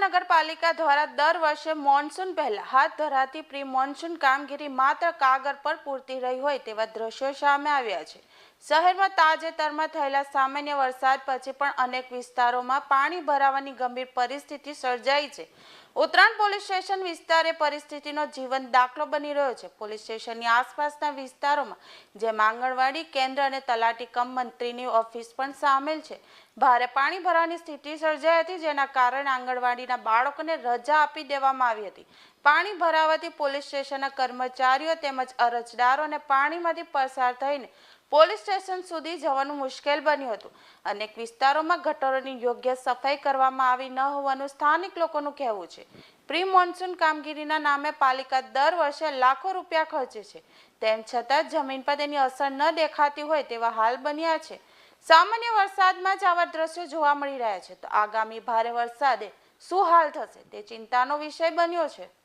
પાલિકા દ્વારા દર વર્ષે મોન્સૂન પહેલા હાથ ધરાતી પ્રી મોન્સૂન કામગીરી માત્ર કાગળ પર પૂરતી રહી હોય તેવા દ્રશ્યો સામે આવ્યા છે. શહેરમાં તાજેતરમાં થયેલા સામાન્ય વરસાદ પછી પણ અનેક વિસ્તારોમાં પાણી ભરાવાની ગંભીર પરિસ્થિતિ સર્જાઈ છે. ઉત્તરાયણ પોલીસ સ્ટેશન વિસ્તારે પરિસ્થિતિનો જીવન દાખલો બની રહ્યો છે. પોલીસ સ્ટેશનની આસપાસના વિસ્તારોમાં, જેમ આંગણવાડી, કેન્દ્ર અને તલાટી કમ મંત્રીની ઓફિસ પણ સામેલ છે. ભારે પાણી ભરાવાની સ્થિતિ સર્જાઈ હતી, જેના કારણે આંગણવાડીના બાળકોને રજા આપી દેવામાં આવી હતી. પાણી ભરાવાથી પોલીસ સ્ટેશનના કર્મચારીઓ તેમજ અરજદારોને પાણીમાંથી પસાર થઈને પોલીસ સ્ટેશન સુધી જવાનું મુશ્કેલ બન્યું હતું. અનેક વિસ્તારોમાં ગટરોની યોગ્ય સફાઈ કરવામાં આવી ન હોવાનું સ્થાનિક લોકોનું કહેવું છે. પ્રી મોન્સૂન કામગીરીના નામે પાલિકા દર વર્ષે લાખો રૂપિયા ખર્ચે છે. તેમ છતાં જમીન પર તેની અસર ન દેખાતી હોય તેવા હાલ બન્યા છે. સામાન્ય વરસાદમાં જ આવા દ્રશ્યો જોવા મળી રહ્યા છે. તો આગામી ભારે વરસાદે શું હાલ થશે? તે ચિંતાનો વિષય બન્યો છે.